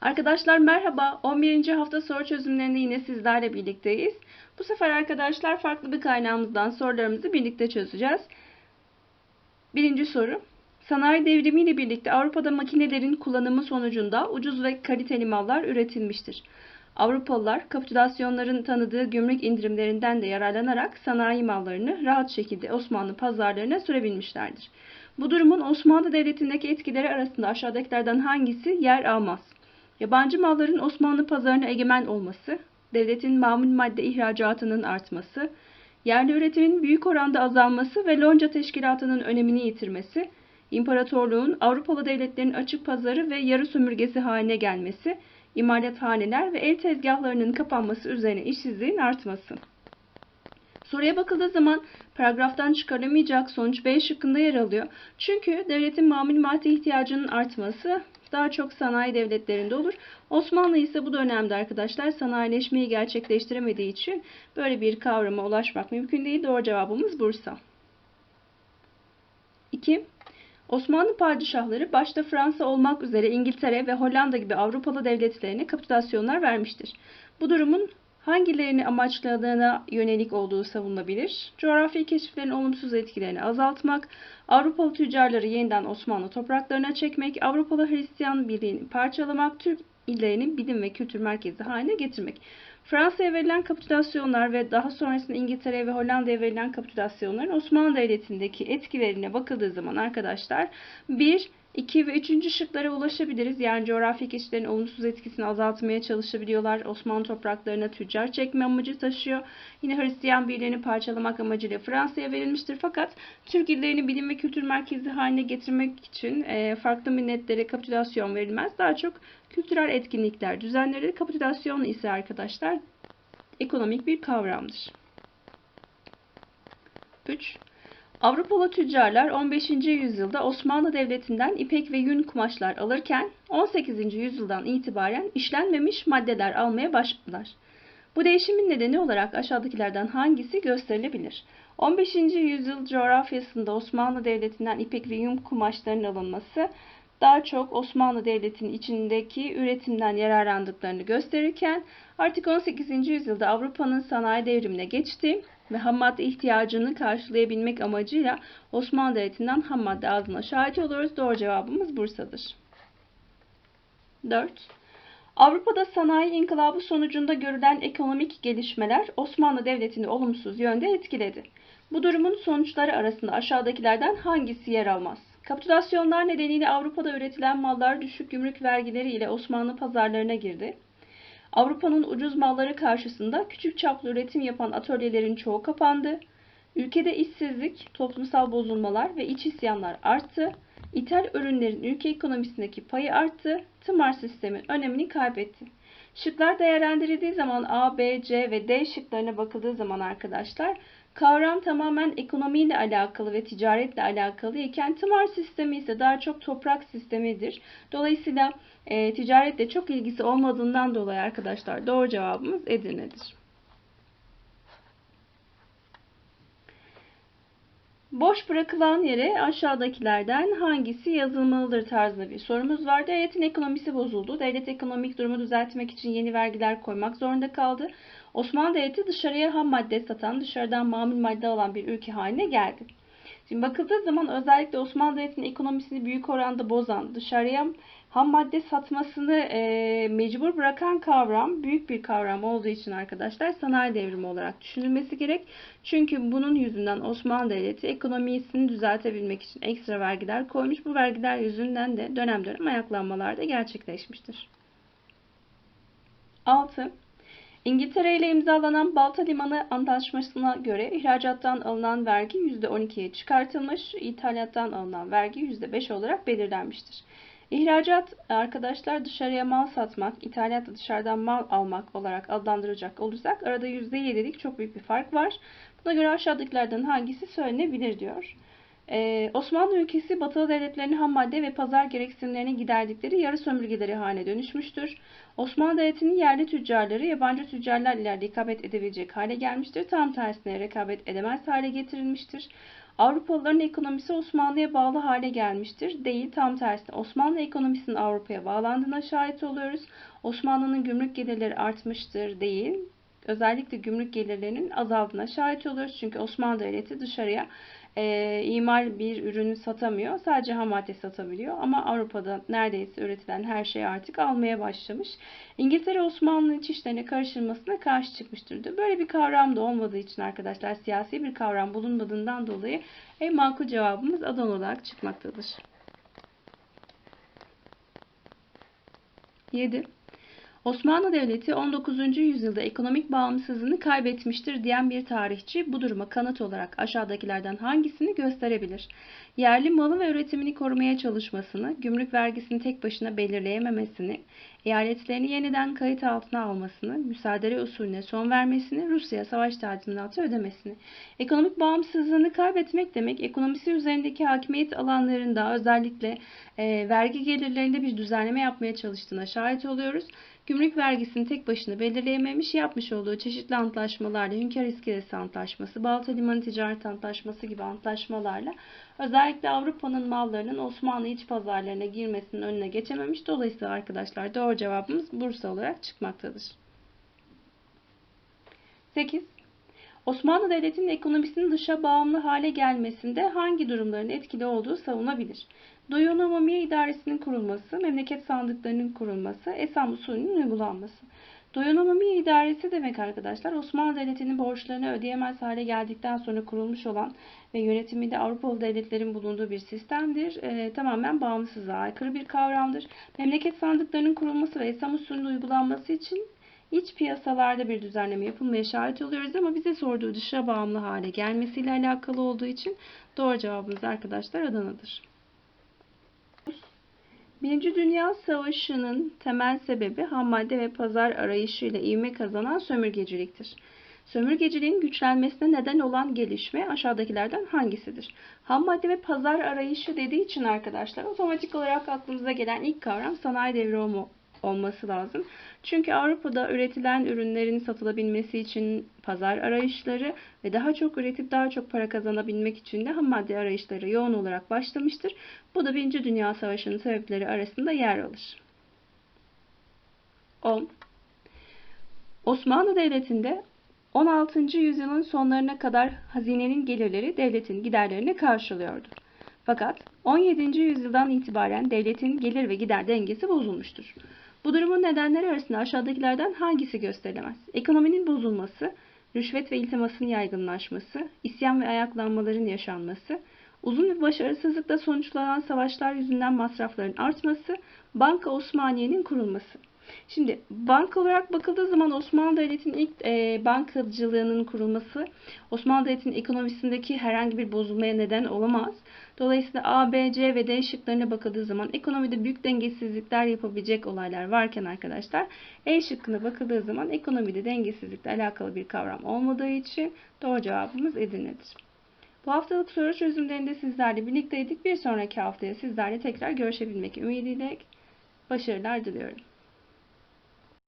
Arkadaşlar merhaba. 11. hafta soru çözümlerinde yine sizlerle birlikteyiz. Bu sefer arkadaşlar farklı bir kaynağımızdan sorularımızı birlikte çözeceğiz. Birinci soru. Sanayi devrimiyle birlikte Avrupa'da makinelerin kullanımı sonucunda ucuz ve kaliteli mallar üretilmiştir. Avrupalılar kapitülasyonların tanıdığı gümrük indirimlerinden de yararlanarak sanayi mallarını rahat şekilde Osmanlı pazarlarına sürebilmişlerdir. Bu durumun Osmanlı Devleti'ndeki etkileri arasında aşağıdakilerden hangisi yer almaz? Yabancı malların Osmanlı pazarına egemen olması, devletin mamul madde ihracatının artması, yerli üretimin büyük oranda azalması ve lonca teşkilatının önemini yitirmesi, imparatorluğun Avrupalı devletlerin açık pazarı ve yarı sömürgesi haline gelmesi, imalathaneler ve el tezgahlarının kapanması üzerine işsizliğin artması. Soruya bakıldığı zaman paragraftan çıkarılamayacak sonuç B şıkkında yer alıyor. Çünkü devletin mamul madde ihtiyacının artması daha çok sanayi devletlerinde olur. Osmanlı ise bu dönemde arkadaşlar sanayileşmeyi gerçekleştiremediği için böyle bir kavrama ulaşmak mümkün değil. Doğru cevabımız Bursa. 2. Osmanlı padişahları başta Fransa olmak üzere İngiltere ve Hollanda gibi Avrupalı devletlerine kapitülasyonlar vermiştir. Bu durumun hangilerini amaçladığına yönelik olduğu savunulabilir. Coğrafi keşiflerin olumsuz etkilerini azaltmak, Avrupalı tüccarları yeniden Osmanlı topraklarına çekmek, Avrupalı Hristiyan birliğini parçalamak, Türk illerini bilim ve kültür merkezi haline getirmek. Fransa'ya verilen kapitülasyonlar ve daha sonrasında İngiltere'ye ve Hollanda'ya verilen kapitülasyonların Osmanlı Devleti'ndeki etkilerine bakıldığı zaman arkadaşlar 1. 2 ve 3. şıklara ulaşabiliriz. Yani coğrafi keşiflerin olumsuz etkisini azaltmaya çalışabiliyorlar. Osmanlı topraklarına tüccar çekme amacı taşıyor. Yine Hristiyan birliğini parçalamak amacıyla Fransa'ya verilmiştir. Fakat Türk illerini bilim ve kültür merkezi haline getirmek için e, farklı milletlere kapitülasyon verilmez. Daha çok kültürel etkinlikler düzenleri. Kapitülasyon ise arkadaşlar ekonomik bir kavramdır. 3. Avrupalı tüccarlar 15. yüzyılda Osmanlı Devleti'nden ipek ve yün kumaşlar alırken 18. yüzyıldan itibaren işlenmemiş maddeler almaya başladılar. Bu değişimin nedeni olarak aşağıdakilerden hangisi gösterilebilir? 15. yüzyıl coğrafyasında Osmanlı Devleti'nden ipek ve yün kumaşlarının alınması daha çok Osmanlı Devleti'nin içindeki üretimden yararlandıklarını gösterirken artık 18. yüzyılda Avrupa'nın sanayi devrimine geçti ve ham madde ihtiyacını karşılayabilmek amacıyla Osmanlı Devleti'nden ham madde aldığına şahit oluyoruz. Doğru cevabımız Bursa'dır. 4. Avrupa'da sanayi inkılabı sonucunda görülen ekonomik gelişmeler Osmanlı Devleti'ni olumsuz yönde etkiledi. Bu durumun sonuçları arasında aşağıdakilerden hangisi yer almaz? Kapitülasyonlar nedeniyle Avrupa'da üretilen mallar düşük gümrük vergileri ile Osmanlı pazarlarına girdi. Avrupa'nın ucuz malları karşısında küçük çaplı üretim yapan atölyelerin çoğu kapandı. Ülkede işsizlik, toplumsal bozulmalar ve iç isyanlar arttı. İthal ürünlerin ülke ekonomisindeki payı arttı. Tımar sistemi önemini kaybetti. Şıklar değerlendirildiği zaman A, B, C ve D şıklarına bakıldığı zaman arkadaşlar kavram tamamen ekonomiyle alakalı ve ticaretle alakalı iken tımar sistemi ise daha çok toprak sistemidir. Dolayısıyla e, ticaretle çok ilgisi olmadığından dolayı arkadaşlar doğru cevabımız Edirne'dir. Boş bırakılan yere aşağıdakilerden hangisi yazılmalıdır tarzında bir sorumuz var. Devletin ekonomisi bozuldu. Devlet ekonomik durumu düzeltmek için yeni vergiler koymak zorunda kaldı. Osmanlı Devleti dışarıya ham madde satan, dışarıdan mamul madde alan bir ülke haline geldi. Şimdi bakıldığı zaman özellikle Osmanlı Devleti'nin ekonomisini büyük oranda bozan, dışarıya ham madde satmasını e, mecbur bırakan kavram büyük bir kavram olduğu için arkadaşlar sanayi devrimi olarak düşünülmesi gerek. Çünkü bunun yüzünden Osmanlı Devleti ekonomisini düzeltebilmek için ekstra vergiler koymuş. Bu vergiler yüzünden de dönem dönem ayaklanmalar da gerçekleşmiştir. 6. İngiltere ile imzalanan Balta Limanı Antlaşması'na göre ihracattan alınan vergi %12'ye çıkartılmış, ithalattan alınan vergi %5 olarak belirlenmiştir. İhracat arkadaşlar dışarıya mal satmak, ithalat dışarıdan mal almak olarak adlandıracak olursak arada %7'lik çok büyük bir fark var. Buna göre aşağıdakilerden hangisi söylenebilir diyor. Ee, Osmanlı ülkesi batılı devletlerin ham madde ve pazar gereksinimlerini giderdikleri yarı sömürgeleri haline dönüşmüştür. Osmanlı Devleti'nin yerli tüccarları yabancı tüccarlar ile rekabet edebilecek hale gelmiştir. Tam tersine rekabet edemez hale getirilmiştir. Avrupalıların ekonomisi Osmanlı'ya bağlı hale gelmiştir. Değil, tam tersine. Osmanlı ekonomisinin Avrupa'ya bağlandığına şahit oluyoruz. Osmanlı'nın gümrük gelirleri artmıştır. Değil, özellikle gümrük gelirlerinin azaldığına şahit oluyoruz. Çünkü Osmanlı Devleti dışarıya e, imal bir ürünü satamıyor. Sadece ham madde satabiliyor. Ama Avrupa'da neredeyse üretilen her şeyi artık almaya başlamış. İngiltere Osmanlı'nın iç işlerine karışılmasına karşı çıkmıştır. Böyle bir kavram da olmadığı için arkadaşlar siyasi bir kavram bulunmadığından dolayı en makul cevabımız Adana olarak çıkmaktadır. 7. Osmanlı Devleti 19. yüzyılda ekonomik bağımsızlığını kaybetmiştir diyen bir tarihçi bu duruma kanıt olarak aşağıdakilerden hangisini gösterebilir? Yerli malı ve üretimini korumaya çalışmasını, gümrük vergisini tek başına belirleyememesini, eyaletlerini yeniden kayıt altına almasını, müsaade usulüne son vermesini, Rusya savaş tazminatı ödemesini. Ekonomik bağımsızlığını kaybetmek demek, ekonomisi üzerindeki hakimiyet alanlarında özellikle e, vergi gelirlerinde bir düzenleme yapmaya çalıştığına şahit oluyoruz. Gümrük vergisini tek başına belirleyememiş yapmış olduğu çeşitli antlaşmalarla Hünkar İskelesi Antlaşması, Balta Limanı Ticaret Antlaşması gibi antlaşmalarla özellikle Avrupa'nın mallarının Osmanlı iç pazarlarına girmesinin önüne geçememiş. Dolayısıyla arkadaşlar doğru cevabımız Bursa olarak çıkmaktadır. 8. Osmanlı Devleti'nin ekonomisinin dışa bağımlı hale gelmesinde hangi durumların etkili olduğu savunabilir? Doyonomomiye idaresinin kurulması, memleket sandıklarının kurulması, Esam usulünün uygulanması. Doyonomomiye idaresi demek arkadaşlar Osmanlı Devleti'nin borçlarını ödeyemez hale geldikten sonra kurulmuş olan ve yönetiminde Avrupalı devletlerin bulunduğu bir sistemdir. E, tamamen bağımsızlığa aykırı bir kavramdır. Memleket sandıklarının kurulması ve Esam usulünün uygulanması için iç piyasalarda bir düzenleme yapılmaya şahit oluyoruz ama bize sorduğu dışa bağımlı hale gelmesiyle alakalı olduğu için doğru cevabımız arkadaşlar Adana'dır. Birinci Dünya Savaşı'nın temel sebebi ham madde ve pazar arayışıyla ivme kazanan sömürgeciliktir. Sömürgeciliğin güçlenmesine neden olan gelişme aşağıdakilerden hangisidir? Ham madde ve pazar arayışı dediği için arkadaşlar otomatik olarak aklımıza gelen ilk kavram sanayi devrimi olması lazım. Çünkü Avrupa'da üretilen ürünlerin satılabilmesi için pazar arayışları ve daha çok üretip daha çok para kazanabilmek için de ham madde arayışları yoğun olarak başlamıştır. Bu da Birinci Dünya Savaşı'nın sebepleri arasında yer alır. 10. Osmanlı Devleti'nde 16. yüzyılın sonlarına kadar hazinenin gelirleri devletin giderlerini karşılıyordu. Fakat 17. yüzyıldan itibaren devletin gelir ve gider dengesi bozulmuştur. Bu durumun nedenleri arasında aşağıdakilerden hangisi gösterilemez? Ekonominin bozulması, rüşvet ve iltimasın yaygınlaşması, isyan ve ayaklanmaların yaşanması, uzun ve başarısızlıkla sonuçlanan savaşlar yüzünden masrafların artması, Banka Osmaniye'nin kurulması. Şimdi banka olarak bakıldığı zaman Osmanlı Devleti'nin ilk e, bankacılığının kurulması Osmanlı Devleti'nin ekonomisindeki herhangi bir bozulmaya neden olamaz. Dolayısıyla A, B, C ve D şıklarına bakıldığı zaman ekonomide büyük dengesizlikler yapabilecek olaylar varken arkadaşlar E şıkkına bakıldığı zaman ekonomide dengesizlikle alakalı bir kavram olmadığı için doğru cevabımız Edirne'dir. Bu haftalık soru çözümlerinde sizlerle birlikteydik. Bir sonraki haftaya sizlerle tekrar görüşebilmek ümidiyle başarılar diliyorum.